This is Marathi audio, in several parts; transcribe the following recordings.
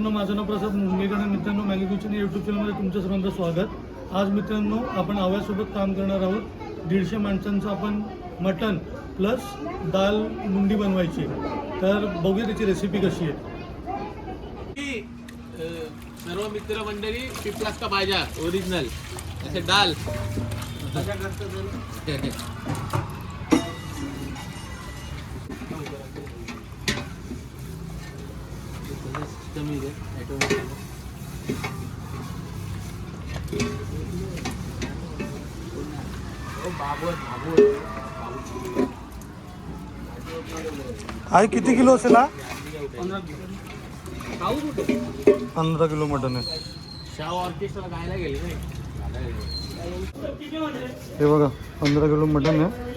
मित्रांनो माझं नाव प्रसाद मुंबईकर आणि मित्रांनो मॅगी किचन या यूट्यूब चॅनलमध्ये तुमचं सर्वांचं स्वागत. आज मित्रांनो आपण आव्यासोबत काम करणार आहोत. दीडशे माणसांचं आपण मटन प्लस दाल मुंडी बनवायची आहे. तर बघूया त्याची रेसिपी कशी आहे. सर्व मित्र मंडळी पिपलास का भाज्या ओरिजिनल जसे डाल आहे किती किलो असेल हा? पंधरा किलो मटन आहे. हे बघा पंधरा किलो मटन आहे.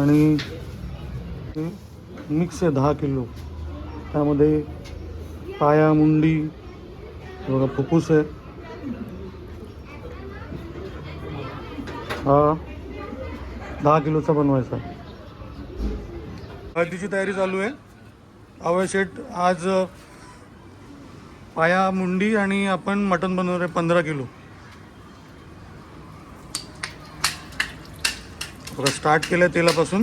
आणि मिक्स आहे दहा किलो. त्यामध्ये पाया मुंडी बघा फुफ्फुस आहे. हा दहा किलोचा बनवायचा. आहे हळदीची तयारी चालू आहे. अवय शेट आज पाया मुंडी आणि आपण मटन बनवणार आहे पंधरा किलो. बघा स्टार्ट केलं तेलापासून.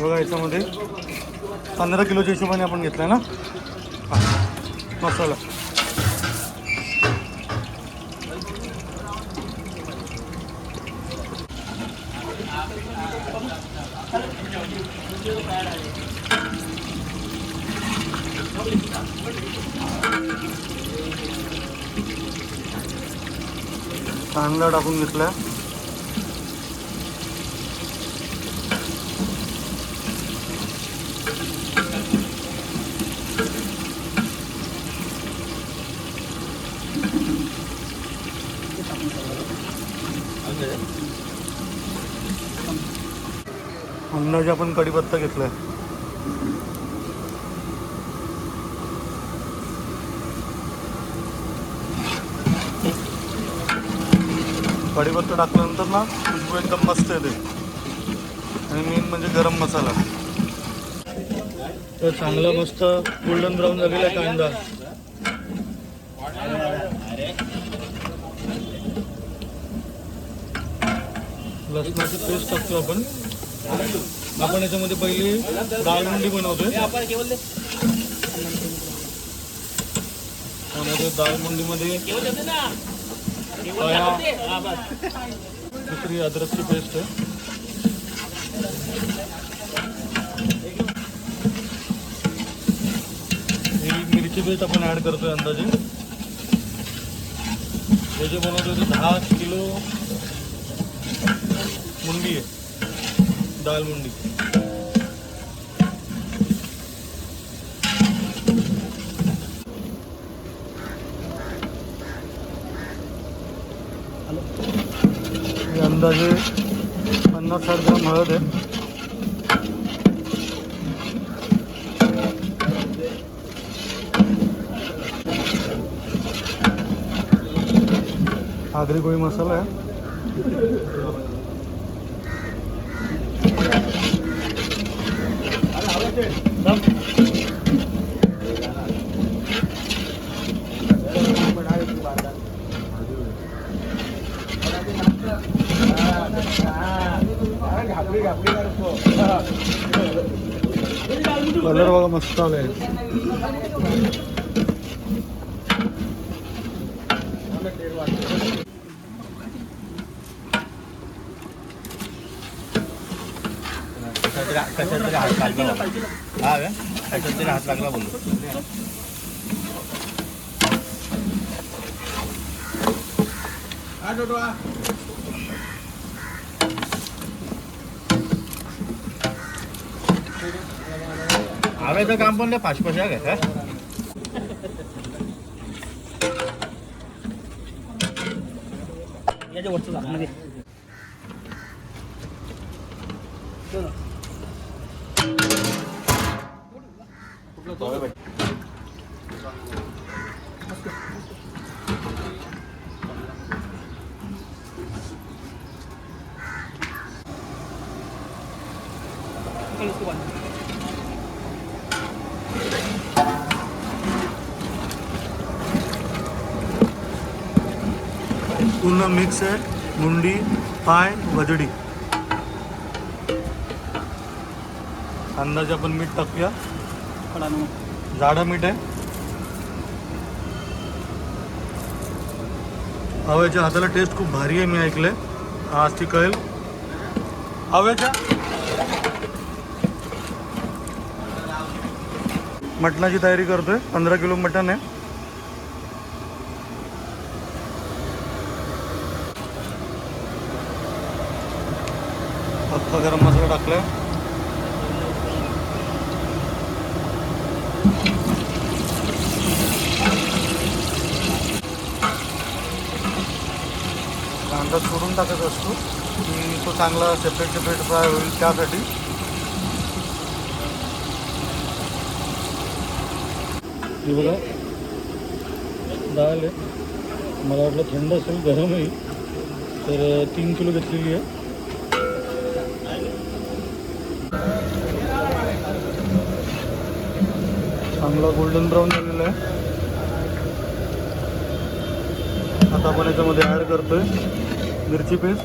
बघा याच्यामध्ये पंधरा किलोच्या हिशोबाने आपण घेतलाय ना? मसाला. कांदा टाकून घेतला अंदाजे आपण कढीपत्ता घेतलाय. कढीपत्ता टाकल्यानंतर ना खुशबू एकदम मस्त येते. आणि मेन म्हणजे गरम मसाला. तर चांगला मस्त गोल्डन ब्राऊन झालेला आहे कांदा. लसणाची पेस्ट टाकतो आपण. आपण याच्यामध्ये पहिली डाळ मुंडी बनवतोय. त्यामध्ये डाळ मुंडीमध्ये दुसरी अद्रकची पेस्ट आहे. ही मिरची पेस्ट आपण ऍड करतोय अंदाजे. हे जे बनवतोय ते दहा किलो मुंडी आहे. दाल मुंडी. हे अंदाजे पन्नास साठ ग्राम हळद आहे. आगरी गोळी मसाला आहे. कलर बघा मस्त आलाय. कशातरी हात लागला हा कशातरी हात लागला बोललो. आव्याचं काम पण नाही पाच घ्या काय याच्या वरचं झालं पूर्ण मिक्स आहे. मुंडी पाय वजडी. अंदाजे आपण मीठ टाकूया. खड़ा जाडं मीठ आहे. हव्याच्या हाताला टेस्ट खूप भारी आहे मी ऐकलंय. आज ती कळेल. हव्याच्या मटणाची तयारी करतोय. पंधरा किलो मटण आहे. अख्खा गरम मसाला टाकलाय. कांदा सोडून टाकत असतो की तो चांगला सेपरेट सेपरेट फ्राय होईल त्यासाठी. हे बघा. डाळ आहे. मला वाटलं थंड असेल गरम आहे. तर तीन किलो घेतलेली आहे. चांगला गोल्डन ब्राऊन झालेला आहे. आता आपण याच्यामध्ये ॲड करतोय. मिरची पेस्ट.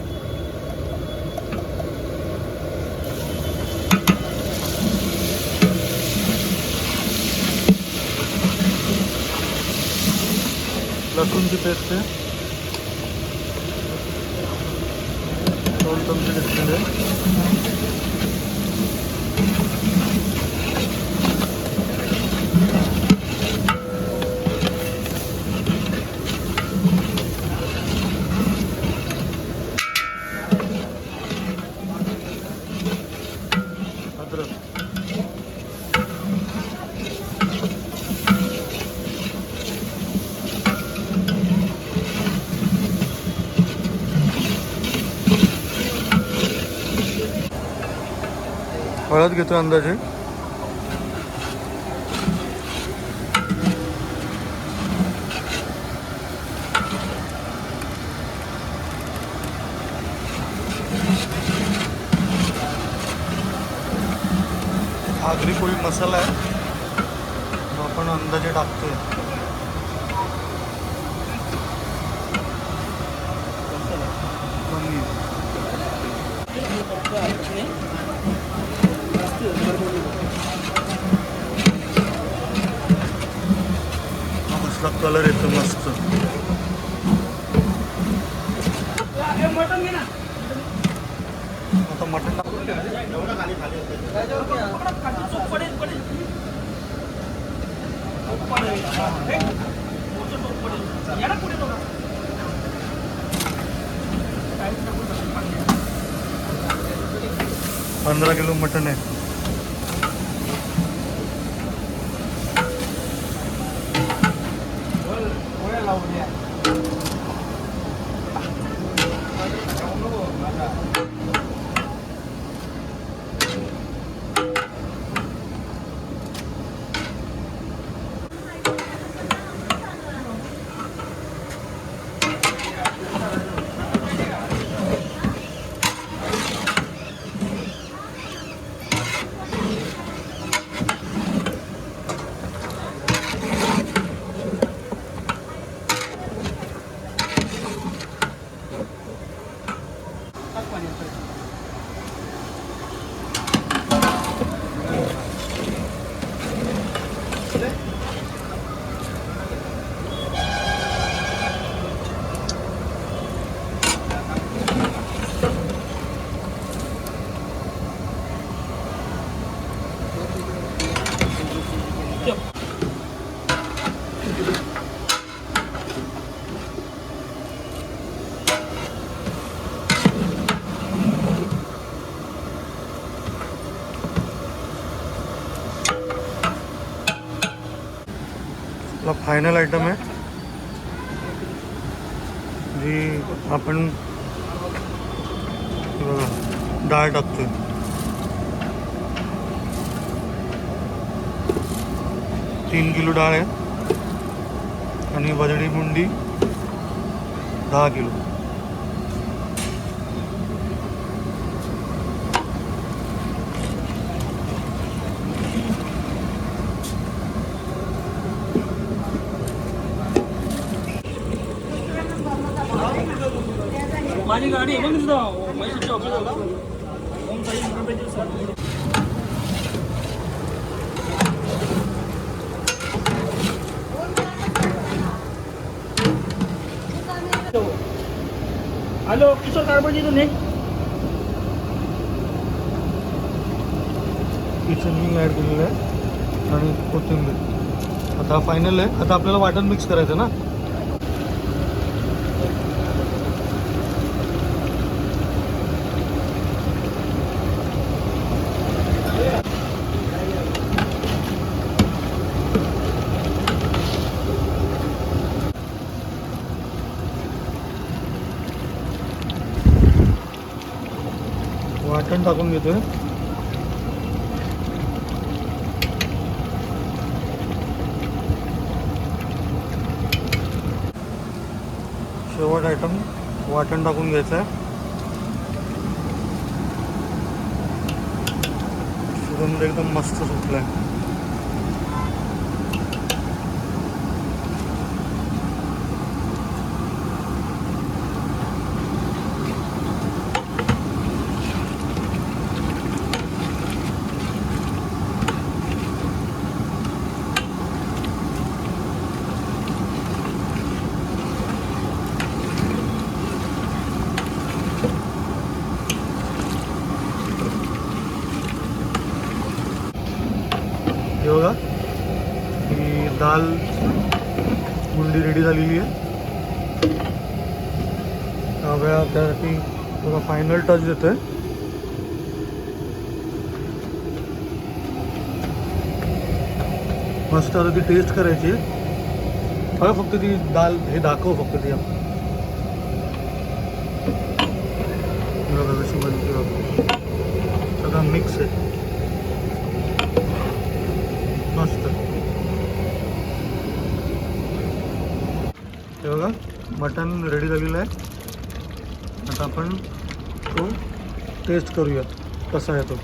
लसूणची पेस्ट आहे. दोन चमचे घेतलेले आहे. अद्रक हळद घेतो अंदाजे. आगरी पोळी मसाला आहे. तो आपण अंदाजे टाकतोय. कमी हा कलर येतो मस्त. मटन घे ना आता मटण पंधरा किलो मटन आहे. फायनल आयटम आहे जी आपण डाळ टाकतो तीन किलो डाळ आहे आणि वजडी मुंडी दहा किलो। माझी गाडी. आहे बघ. तिथं हॅलो किशोर कारभारची तुम्ही किचनिंग ॲड केलेलं आहे आणि कोथिंबीर. आता फायनल आहे. आता आपल्याला वाटण मिक्स करायचं ना? वाटण टाकून घेतोय शेवट आयटम वाटण टाकून घ्यायचं आहे सुगंध एकदम मस्त सुटलं आहे ही दाल मुंडी रेडी झालेली आहे. हव्या त्यासाठी बघा फायनल टच देतोय. मस्त आता ती टेस्ट आहे. बघा फक्त ती दाल, हे दाखव फक्त ती सगळं मिक्स आहे. मटण मटन रेडी झालेलं आहे. आता आपण तो टेस्ट करूया कसा आहे तो.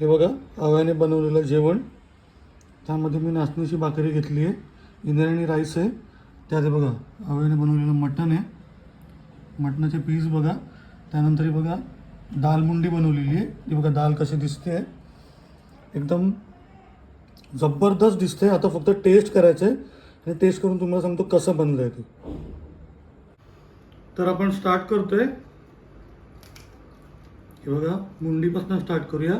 हे बघा आव्याने बनवलेलं जेवण. त्यामध्ये मी नाचणीची भाकरी घेतली आहे. इंद्रायणी राईस आहे. त्यात बघा आव्याने बनवलेलं मटण आहे. मटणाचे पीस बघा. त्यानंतर बघा दाल मुंडी बनवलेली आहे. ही बघा दाल कशी दिसते एकदम जबरदस्त दिसते आता फक्त टेस्ट करायचं आहे आणि टेस्ट करून तुम्हाला सांगतो कसं बनलं आहे ते. तर आपण स्टार्ट करतोय. हे बघा मुंडीपासून स्टार्ट करूया.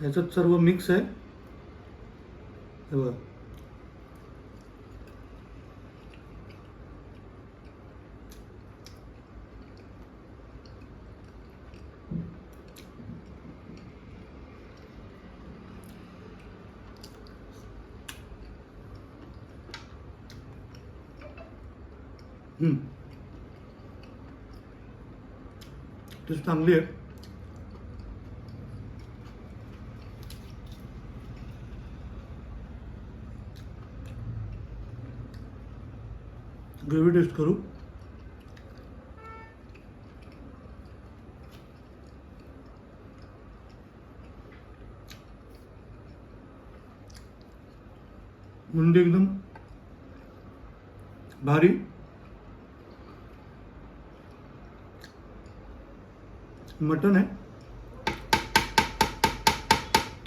ह्याच्यात सर्व मिक्स आहे. हे बघा. टेस्ट चांगली आहे. ग्रेव्ही टेस्ट करू. मुंडी एकदम भारी. मटन आहे.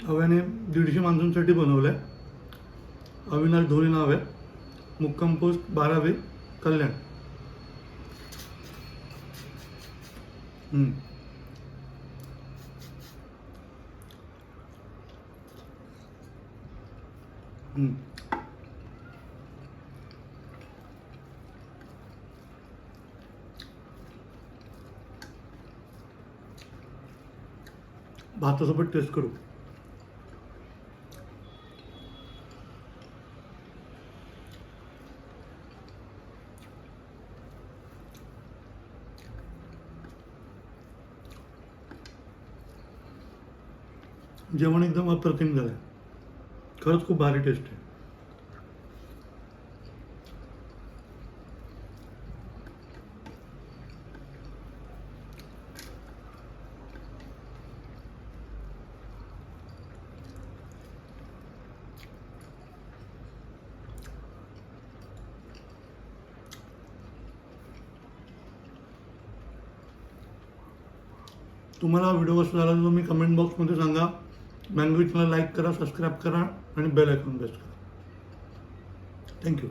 हव्याने दीडशे माणसांसाठी बनवलं आहे अविनाश धोनी नाव आहे. मुक्काम पोस्ट बारावे कल्याण. हम्म. भातासोबत टेस्ट करू. जेवण एकदम अप्रतिम झालं. खरंच खूप भारी टेस्ट आहे. तुम्हाला व्हिडिओ कसा झाला तो तुम्ही कमेंट बॉक्समध्ये सांगा. मॅंगो लाईक करा सबस्क्राईब करा आणि बेल आयकॉन प्रेस करा. Thank you